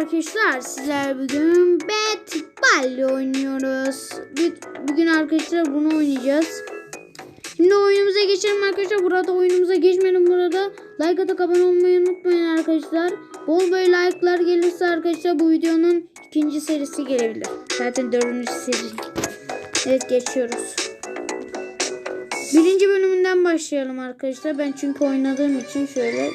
arkadaşlar. Sizler bugün Batball oynuyoruz. Bu- Bugün arkadaşlar bunu oynayacağız. Şimdi oyunumuza geçelim arkadaşlar. Burada oyunumuza geçmeyelim burada. Like atıp abone olmayı unutmayın arkadaşlar. Bol böyle like'lar gelirse arkadaşlar bu videonun ikinci serisi gelebilir. Zaten dördüncü seri. Evet geçiyoruz. Birinci bölümünden başlayalım arkadaşlar. Ben çünkü oynadığım için şöyle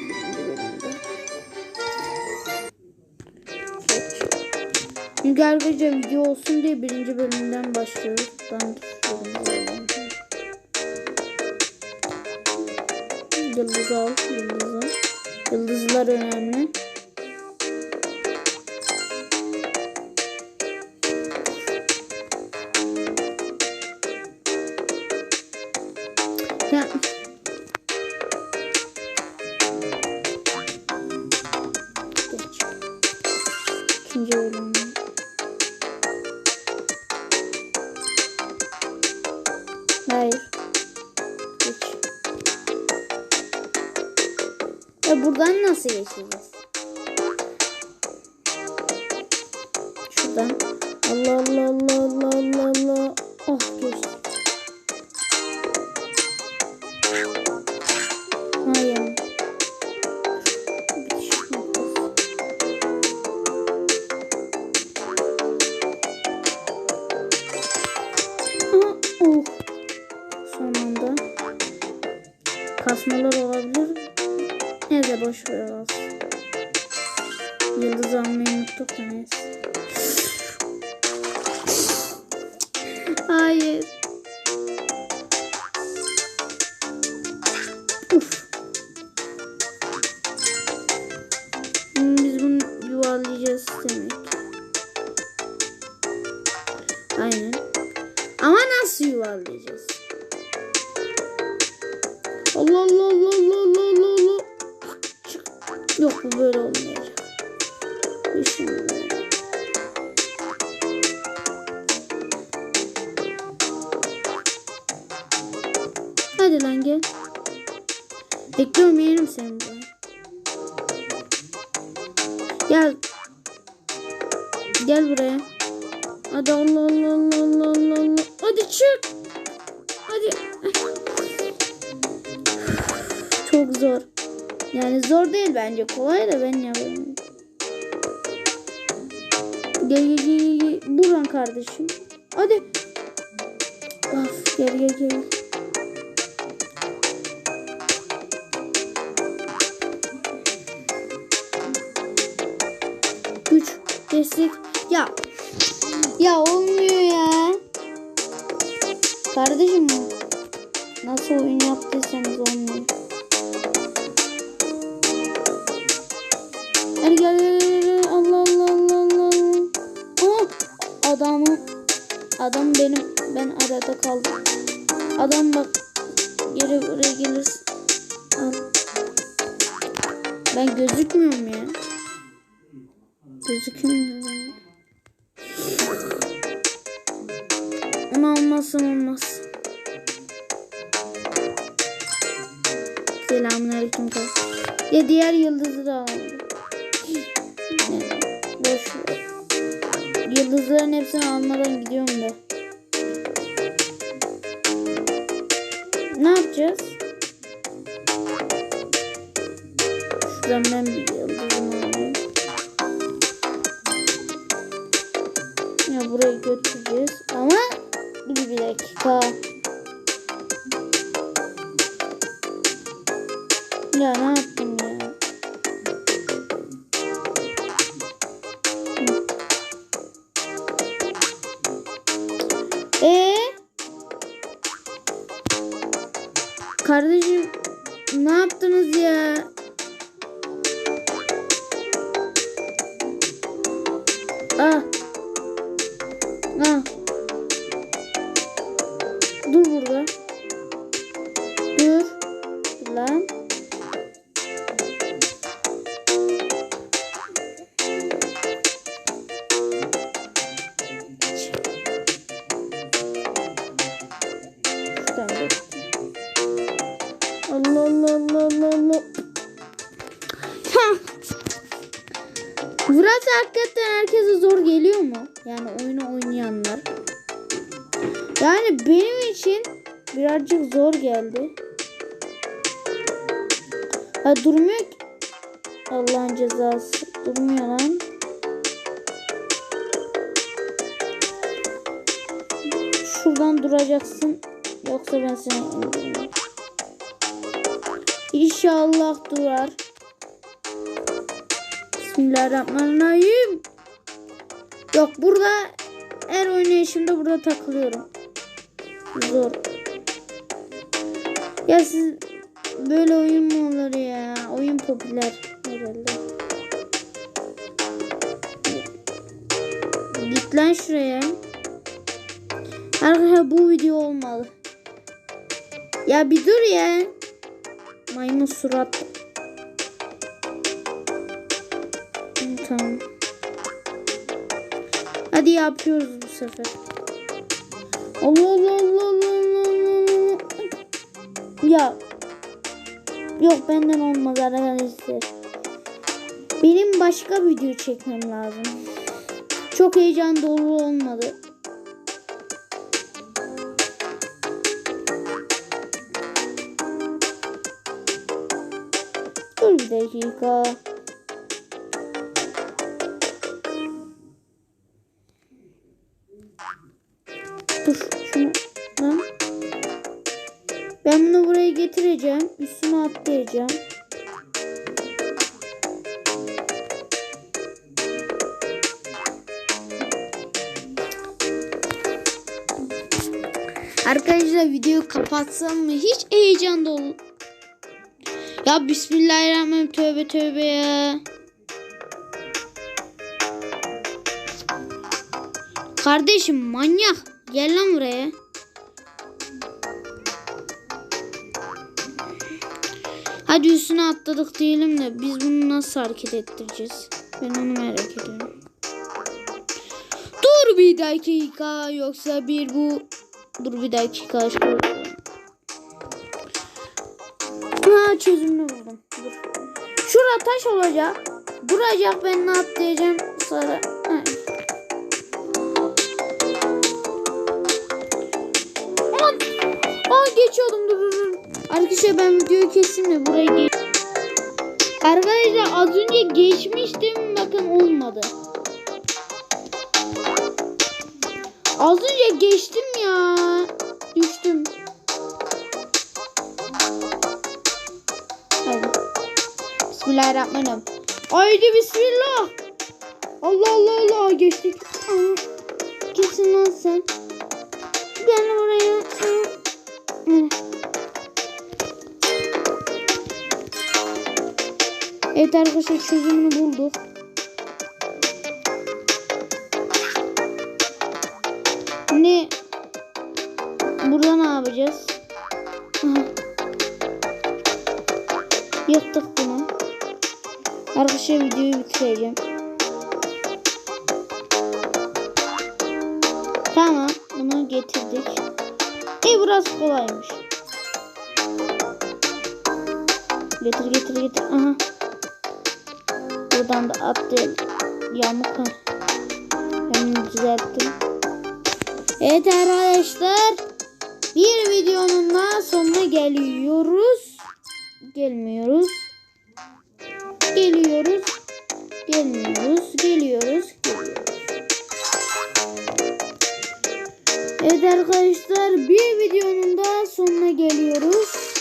Çünkü arkadaşlar video olsun diye birinci bölümden başlıyoruz. Ben tutuyorum. Yıldız al, yıldız al. Yıldızlar önemli. Ya. Ya buradan nasıl geçeceğiz? Şuradan. Allah Allah Allah Allah Allah Allah. Oh geçti. Hayır. Boş ver olsun. Yıldız almayı unuttuk da. Hayır. Uf. Biz bunu yuvarlayacağız demek. Aynen. Ama nasıl yuvarlayacağız? Allah Allah Allah. Yok bu böyle olmayacak. Böyle. Hadi lan gel. Bekliyorum yerim seni buraya. Gel. Gel buraya. Hadi Allah Allah Allah Allah Allah Allah. Hadi çık. Hadi. Çok zor. Yani zor değil bence. Kolay da ben yapamıyorum. Gel gel gel gel. Buradan kardeşim. Hadi. Of gel gel gel. Güç, destek. Ya. Ya olmuyor ya. Kardeşim nasıl oyun yaptıysanız olmuyor. Adam benim ben arada kaldım. Adam bak geri buraya gelirsin. Al. Ben gözükmüyorum ya. Gözükmüyor. Onu almazsam olmaz. Selamünaleyküm kız. Ya diğer yıldızı da alalım. Boş ver. Yıldızların hepsini almadan gidiyorum da. Ne yapacağız? Şuradan ben bir yıldızımı alayım. Ya burayı götüreceğiz Kardeşim ne yaptınız ya? Burası hakikaten herkese zor geliyor mu? Yani oyunu oynayanlar. Yani benim için birazcık zor geldi. Ha durmuyor ki. Allah'ın cezası. Durmuyor lan. Şuradan duracaksın. Yoksa ben seni indiririm. İnşallah durar. Bismillahirrahmanirrahim. Yok burada her oynayışımda burada takılıyorum. Zor. Ya siz böyle oyun mu olur ya? Oyun popüler herhalde. Git lan şuraya. Arkadaşlar bu video olmalı. Ya bir dur ya. Maymun surat. Tamam. Hadi yapıyoruz bu sefer. Allah Allah Allah Allah Allah Allah. Ya. Yok benden olmaz arkadaşlar. Benim başka video çekmem lazım. Çok heyecan dolu olmadı. Dur bir dakika. Dur şunu lan. Ben bunu buraya getireceğim. Üstüne atlayacağım. Arkadaşlar videoyu kapatsam mı? Hiç heyecan dolu. Ya Bismillahirrahmanirrahim tövbe tövbe ya. Kardeşim manyak. Gel lan buraya. Hadi üstüne atladık diyelim de biz bunu nasıl hareket ettireceğiz? Ben onu merak ediyorum. Dur bir dakika yoksa bir bu... Dur bir dakika. şöyle. Ha çözümünü buldum. Dur. Şura taş olacak. Duracak ben ne atlayacağım sonra. Ha. Geçiyordum dur dur dur. Arkadaşlar ben videoyu kestim de buraya geç. Arkadaşlar az önce geçmiştim bakın olmadı. Az önce geçtim ya. Düştüm. Hadi. Bismillahirrahmanirrahim. Haydi bismillah. Allah Allah Allah geçtik. Kimsin lan sen? Gel oraya. Evet arkadaşlar çözümünü bulduk. Ne? Burada ne yapacağız? Yıktık bunu. Arkadaşlar videoyu bitireceğim. Tamam. Bunu getirdik. İyi burası kolaymış. Getir getir getir. Aha. Buradan da atlayalım. Yamuk bunu düzelttim. Evet arkadaşlar. Bir videonun daha sonuna geliyoruz. Gelmiyoruz. Geliyoruz. Gelmiyoruz. Geliyoruz. Geliyoruz. Evet arkadaşlar bir videonun daha sonuna geliyoruz.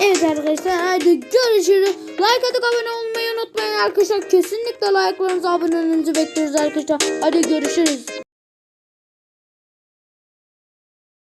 Evet arkadaşlar hadi görüşürüz. Like atıp abone olmayı unutmayın arkadaşlar. Kesinlikle like'larınızı abonelerinizi bekliyoruz arkadaşlar. Hadi görüşürüz.